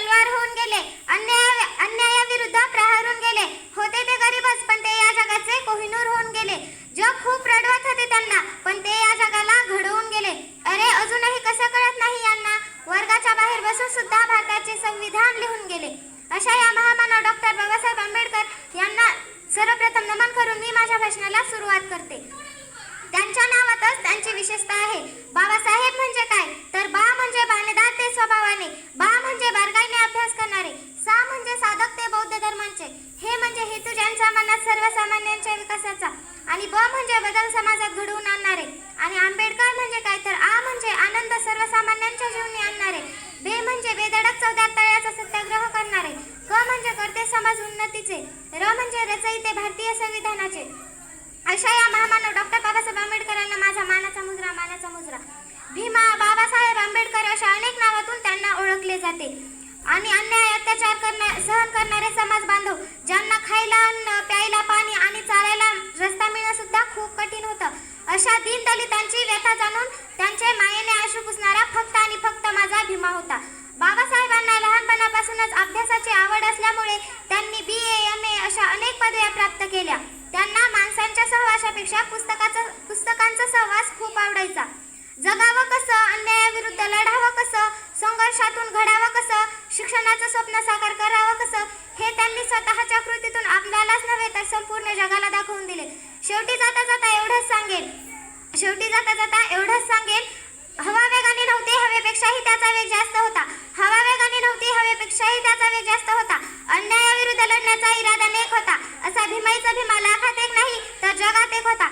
तलवार होऊन गेले. अन्याय अन्यायाविरुद्ध प्रहारून गेले. होते ते गरीबच पण ते या जगाचे कोहिनूर होऊन गेले. जग खूप रडवत होते त्यांना पण ते या जगाला घडवून गेले. अरे अजूनही कसं कळत नाही यांना? वर्गाच्या बाहेर बसून सुद्धा भारताचे संविधान लिहून गेले. अशा या महामानव डॉक्टर बाबासाहेब आंबेडकर यांना सर्वप्रथम नमन करून मी माझ्या भाषणाला सुरुवात करते. त्यांच्या नावातच त्यांची विशेषता आहे. बाबासाहेब म्हणजे काय तर बा म्हणजे बाणेदार ते स्वभावाने बा म्हणजे बारकाईने अभ्यास करणारे सा म्हणजे साधक ते बौद्ध धर्मांचे हे म्हणजे हेतू ज्यांच्या मनात सर्वसामान्यांच्या विकासाचा आणि ब म्हणजे बदल समाजात घडवून आणणारे. आणि आंबेडकर म्हणजे काय? तर आ म्हणजे आनंद सर्वसामान्यांच्या जीवनी आणणारे. बे म्हणजे बेधडक चौदा तळ्याचा सत्याग्रह करणारे. क म्हणजे करते समाज उन्नतीचे. र म्हणजे रचयिते भारतीय संविधानाचे. अशा या महामानव डॉक्टर बाबासाहेब आंबेडकरांना माझा मानाचा मुजरा मानाचा मुजरा. भीमा बाबासाहेब आंबेडकर अशा अनेक नावातून त्यांना ओळखले जाते आणि अन्याय अत्याचार करण्या सहन करणारे समाज बांधव ज्यांना खायला अन्न प्यायला पाणी आणि चालायला रस्ता मिळणं सुद्धा खूप कठीण होतं अशा दीन दलितांची व्यथा जाणून त्यांचे मायेने आशू पुसणारा फक्त आणि फक्त हवा होता. बाबासाहेबांना लहानपणापासूनच अभ्यासाची आवड असल्यामुळे त्यांनी बी ए एम ए अशा अनेक पदव्या प्राप्त केल्या. त्यांना माणसांच्या सहवासापेक्षा पुस्तकाचा पुस्तकांचा सहवास खूप आवडायचा. जगावं कसं अन्यायाविरुद्ध लढावं कसं संघर्षातून घडावं कसं शिक्षणाचं स्वप्न साकार करावं कसं हे त्यांनी स्वतःच्या कृतीतून आपल्यालाच नव्हे तर संपूर्ण जगाला दाखवून दिले. शेवटी जाता जाता एवढंच सांगेन. शेवटी जाता जाता एवढंच सांगेन हवा वेगाने नव्हती हवेपेक्षाही त्याचा वेग जास्त होता. हवा वेगाने नव्हती हवेपेक्षाही त्याचा वेग जास्त होता. अन्यायाविरुद्ध लढण्याचा इरादा नेक होता. असा भीमाईचा भीमा लाखात एक नाही तर जगात एक होता.